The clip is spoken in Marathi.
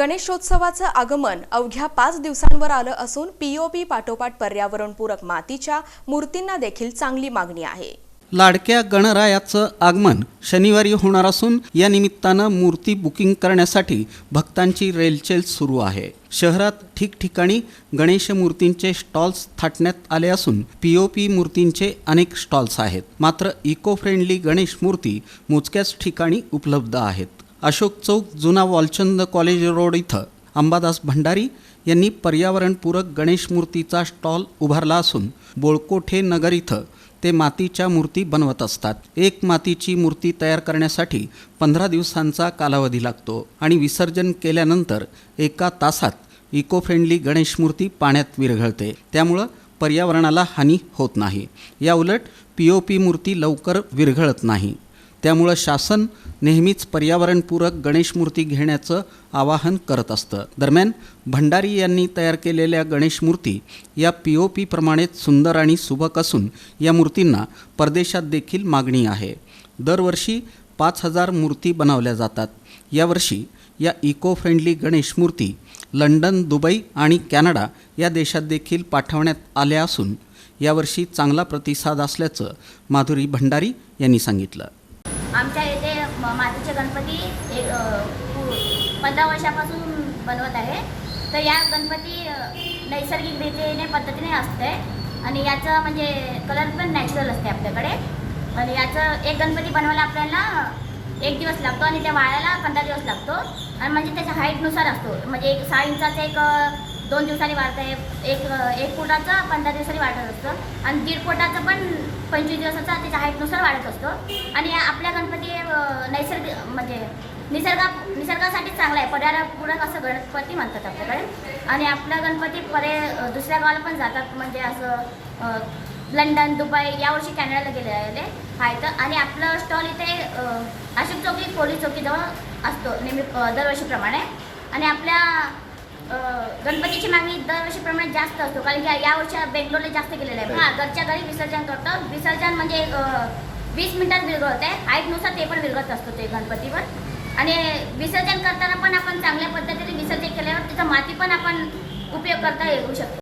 गणेशोत्सवाचं आगमन अवघ्या पाच दिवसांवर आलं असून पीओपी पाठोपाठ पर्यावरणपूरक मातीच्या मूर्तींना देखील चांगली मागणी आहे. लाडक्या गणरायाचं आगमन शनिवारी होणार असून या निमित्तानं मूर्ती बुकिंग करण्यासाठी भक्तांची रेलचेल सुरू आहे. शहरात ठिकठिकाणी गणेश मूर्तींचे स्टॉल्स थाटण्यात आले असून पीओपी मूर्तींचे अनेक स्टॉल्स आहेत. मात्र इको फ्रेंडली गणेश मूर्ती मोजक्याच ठिकाणी उपलब्ध आहेत. अशोक चौक जुना वालचंद कॉलेज रोड इथं अंबादास भंडारी यांनी पर्यावरणपूरक गणेश मूर्तीचा स्टॉल उभारला असून बोळकोठे नगर इथं ते मातीच्या मूर्ती बनवत असतात. एक मातीची मूर्ती तयार करण्यासाठी पंधरा दिवसांचा कालावधी लागतो आणि विसर्जन केल्यानंतर एका तासात इको फ्रेंडली गणेश मूर्ती पाण्यात विरघळते. त्यामुळं पर्यावरणाला हानी होत नाही. या उलट पी ओ पी मूर्ती लवकर विरघळत नाही. त्यामुळं शासन नेहमीच पर्यावरणपूरक गणेश मूर्ती घेण्याचं आवाहन करत असतं. दरम्यान भंडारी यांनी तयार केलेल्या गणेश मूर्ती या पी ओ पीप्रमाणेच सुंदर आणि सुबक असून या मूर्तींना परदेशात देखील मागणी आहे. दरवर्षी पाच हजार मूर्ती बनवल्या जातात. यावर्षी या इको फ्रेंडली गणेश मूर्ती लंडन दुबई आणि कॅनडा या देशात देखील पाठवण्यात आल्या असून यावर्षी चांगला प्रतिसाद असल्याचं माधुरी भंडारी यांनी सांगितलं. आमच्या इथे म- मातीचे गणपती एक पु- पंधरा वर्षापासून बनवत आहे. तर या गणपती नैसर्गिक रीतीने पद्धतीने असते. आणि याचं म्हणजे कलर पण नॅचरल असते आपल्याकडे. आणि याचं एक गणपती बनवायला आपल्याला एक दिवस लागतो आणि त्या वाळायला पंधरा दिवस लागतो. आणि म्हणजे त्याच्या हाईटनुसार असतो. म्हणजे एक सहा इंचाचा एक दोन दिवसांनी वाढतं आहे एक एक फुटाचं पंधरा दिवसांनी वाढत असतं आणि दीड फुटाचं पण पंचवीस दिवसाचा त्याच्या हाईटनुसार वाढत असतो. आणि आपल्या गणपती नैसर्ग नैसर्गिक म्हणजे निसर्गा निसर्गासाठी चांगला आहे. पर्यावरणपूरक असं गणपती म्हणतात आपल्याकडे. आणि आपला गणपती परे दुसऱ्या गावाला पण जातात. म्हणजे असं लंडन दुबई यावर्षी कॅनडाला गेलेले आहे तर आणि आपलं स्टॉल इथे अशोक चौकी पोलीस चौकीजवळ असतो. नेहमी दरवर्षीप्रमाणे. आणि आपल्या गणपतीची मागणी दरवर्षीप्रमाणे जास्त असतो. कारण की यावर्षी बेंगलोरला जास्त केलेलं आहे. हा घरच्या घरी विसर्जन करतो. विसर्जन म्हणजे वीस मिनिटात विरघळत. आहे हाईटनुसार ते पण विरघळत असतो ते गणपतीवर. आणि विसर्जन करताना पण आपण चांगल्या पद्धतीने विसर्जन केल्यावर त्याचा माती पण आपण उपयोग करता येऊ शकतो.